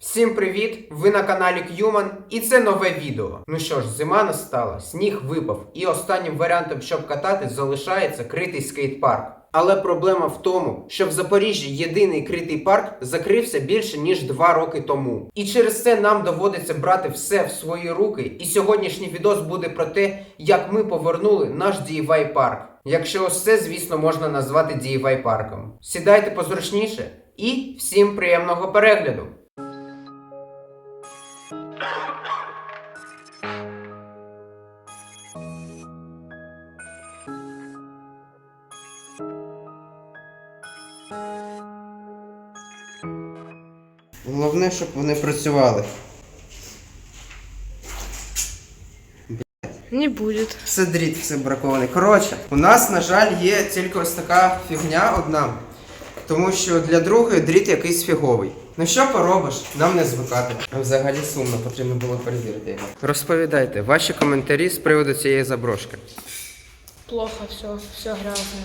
Всім привіт! Ви на каналі К'юман і це нове відео. Ну що ж, зима настала, сніг випав, і останнім варіантом, щоб кататись, залишається критий скейт-парк. Але проблема в тому, що в Запоріжжі єдиний критий парк закрився більше ніж два роки тому. І через це нам доводиться брати все в свої руки. І сьогоднішній відос буде про те, як ми повернули наш DIY парк. Якщо ось це, звісно, можна назвати DIY парком. Сідайте позручніше і всім приємного перегляду! Головне, щоб вони працювали. Не будет. Все дріт, все бракований. Коротше, у нас, на жаль, є тільки ось така фігня одна. Тому що для другої дріт якийсь фіговий. Ну що поробиш? Нам не звикати. Взагалі сумно, потрібно було перевірити його. Розповідайте ваші коментарі з приводу цієї заброшки. Плохо все, все грязно.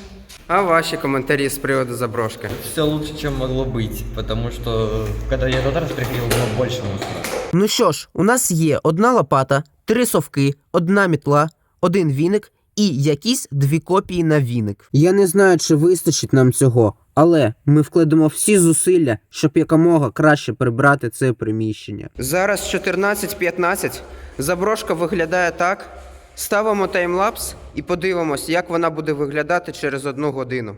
А ваші коментарі з приводу заброшки. Все лучше, чем могло быть, потому что когда я тот раз приходил, было больше мусора. Ну що ж, у нас є одна лопата, три совки, одна мітла, один віник і якісь дві копії на віник. Я не знаю, чи вистачить нам цього, але ми вкладемо всі зусилля, щоб якомога краще прибрати це приміщення. Зараз 14.15. Заброшка виглядає так. Ставимо таймлапс і подивимось, як вона буде виглядати через одну годину.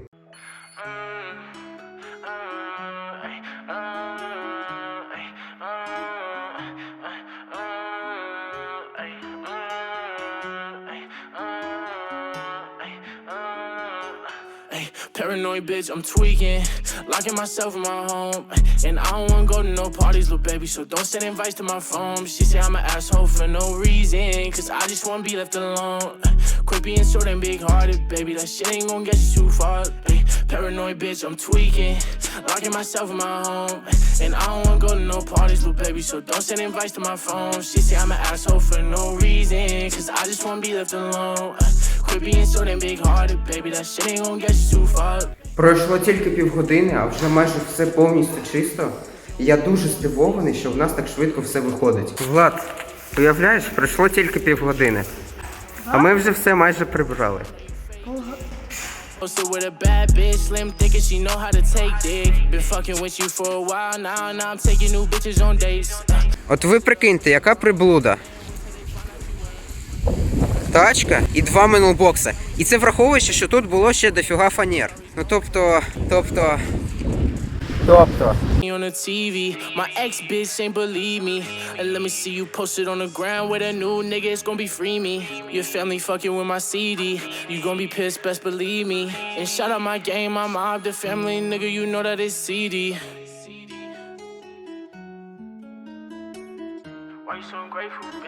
Paranoid bitch, I'm tweaking. Locking myself in my home. And I don't wanna go to no parties, little baby. So don't send invites to my phone. She say I'm an asshole for no reason. Cause I just wanna be left alone. Quit being so damn big hearted, baby. That shit ain't gonna get you too far. Paranoid bitch, I'm tweaking. Locking myself in my home. And I don't wanna go to no parties, little baby. So don't send invites to my phone. She say I'm an asshole for no reason. Cause I just wanna be left alone. Пройшло тільки півгодини, а вже майже все повністю чисто. Я дуже здивований, що в нас так швидко все виходить. Влад, уявляєш, пройшло тільки півгодини. А ми вже все майже прибрали. Posted with a bad bitch, slim thick and she know how to take dick. Been fucking with you for a while now, now I'm taking new bitches on dates. Uh, От ви прикиньте, яка приблуда. Тачка і два менлбокса. І це враховуючи, що тут було ще дофіга фанер. Ну тобто, тобто. Тобто. on the TV, my ex bitch ain't believe me. And let me see you posted on the ground with a new nigga, it's gonna be free me. Your family fucking with my CD, you gonna be pissed, best believe me. And shout out my game, my mob, the family, nigga, you know that it's CD. Why you so ungrateful,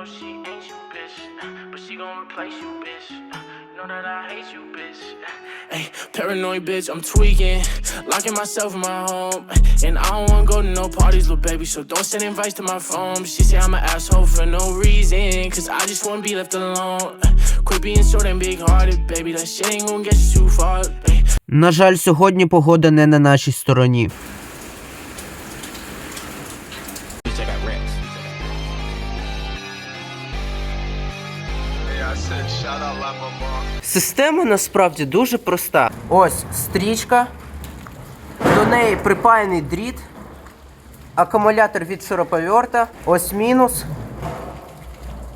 No, she ain't you, bitch. But she gon' replace you, bitch. Know that I hate you, bitch. Ay, paranoid bitch, I'm tweaking. Locking myself in my home. And I don't wanna go to no parties, little baby. So don't send invites to my phone. She say I'm an asshole for no reason. Cause I just wanna be left alone. Quit being so damn big hearted, baby. That shit ain't gonna get you too far. Ay, На жаль, сьогодні погода не на нашій стороні. Система насправді дуже проста. Ось стрічка, до неї припаяний дріт, акумулятор від шуруповерта, ось мінус,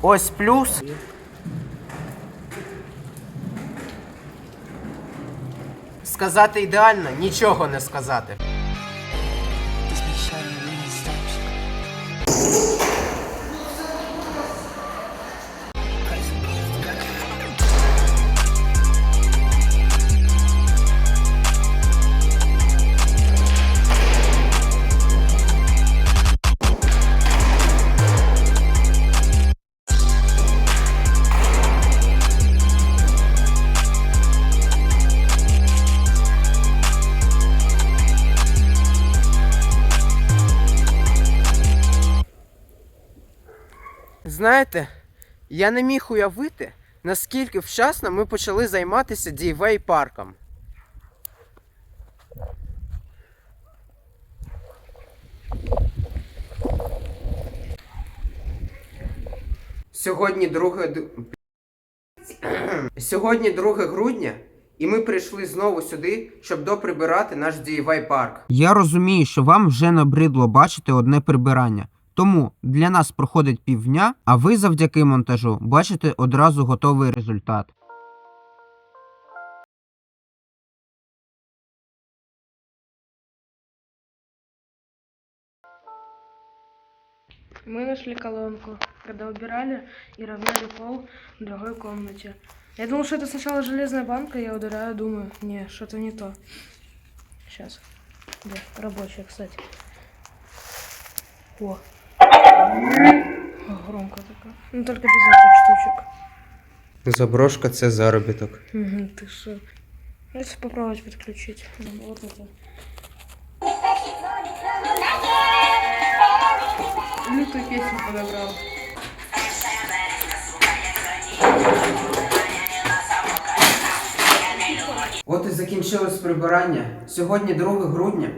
ось плюс. Сказати ідеально, нічого не сказати. знаєте, я не міг уявити, наскільки вчасно ми почали займатися дійвей парком. Сьогодні 2... Сьогодні 2 грудня, і ми прийшли знову сюди, щоб доприбирати наш дієвий парк. Я розумію, що вам вже набридло бачити одне прибирання. Тому для нас проходить півдня, а ви завдяки монтажу бачите одразу готовий результат. Мы нашли колонку, когда убирали и равняли пол в другой комнате. Я думал, что это сначала железная банка, я ударяю, думаю, не, что-то не то. Сейчас. Да, рабочая, кстати. О. О, громко такая. Ну только без этих штучек. Заброшка це заробіток. Мгм, Ты что? Давайте попробовать подключить. Ну, Вот это. Лютую песню подобрал. От і закінчилось прибирання. Сьогодні 2 грудня.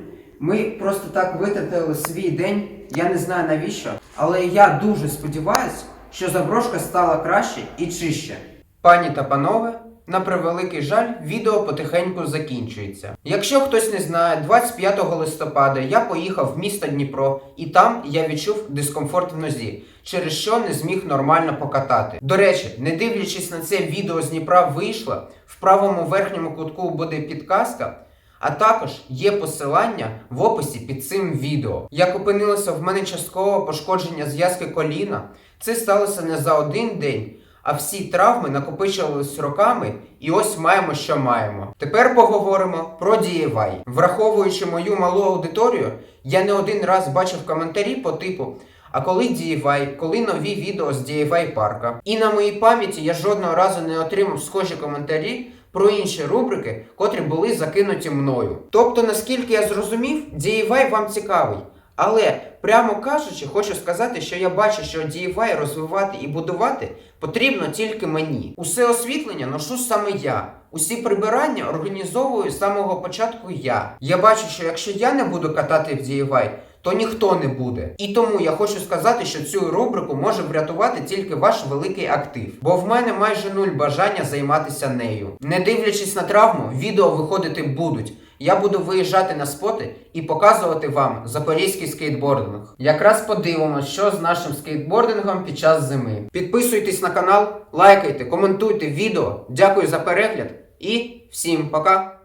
Ми просто так витратили свій день. я не знаю навіщо, але я дуже сподіваюся, що заброшка стала краще і чище. Пані та панове, на превеликий жаль, відео потихеньку закінчується. Якщо хтось не знає, 25 листопада я поїхав в місто Дніпро, і там я відчув дискомфорт в нозі, через що не зміг нормально покатати. До речі, не дивлячись на це відео з Дніпра вийшло, в правому верхньому кутку буде підказка. А також є посилання в описі під цим відео. Як опинилося в мене часткове пошкодження зв'язки коліна, це сталося не за один день, а всі травми накопичувались роками, і ось маємо, що маємо. Тепер поговоримо про DIY. Враховуючи мою малу аудиторію, я не один раз бачив коментарі по типу. А коли DIY, коли нові відео з DIY парка. І на моїй пам'яті я жодного разу не отримав схожі коментарі про інші рубрики, котрі були закинуті мною. Тобто, наскільки я зрозумів, DIY вам цікавий. Але прямо кажучи, хочу сказати, що я бачу, що DIY розвивати і будувати потрібно тільки мені. Усе освітлення ношу саме я. Усі прибирання організовую з самого початку я. Я бачу, що якщо я не буду катати в DIY, то ніхто не буде. І тому я хочу сказати, що цю рубрику може врятувати тільки ваш великий актив, бо в мене майже нуль бажання займатися нею. Не дивлячись на травму, відео виходити будуть. Я буду виїжджати на споти і показувати вам запорізький скейтбординг. Якраз подивимося, що з нашим скейтбордингом під час зими. Підписуйтесь на канал, лайкайте, коментуйте відео. Дякую за перегляд і всім пока!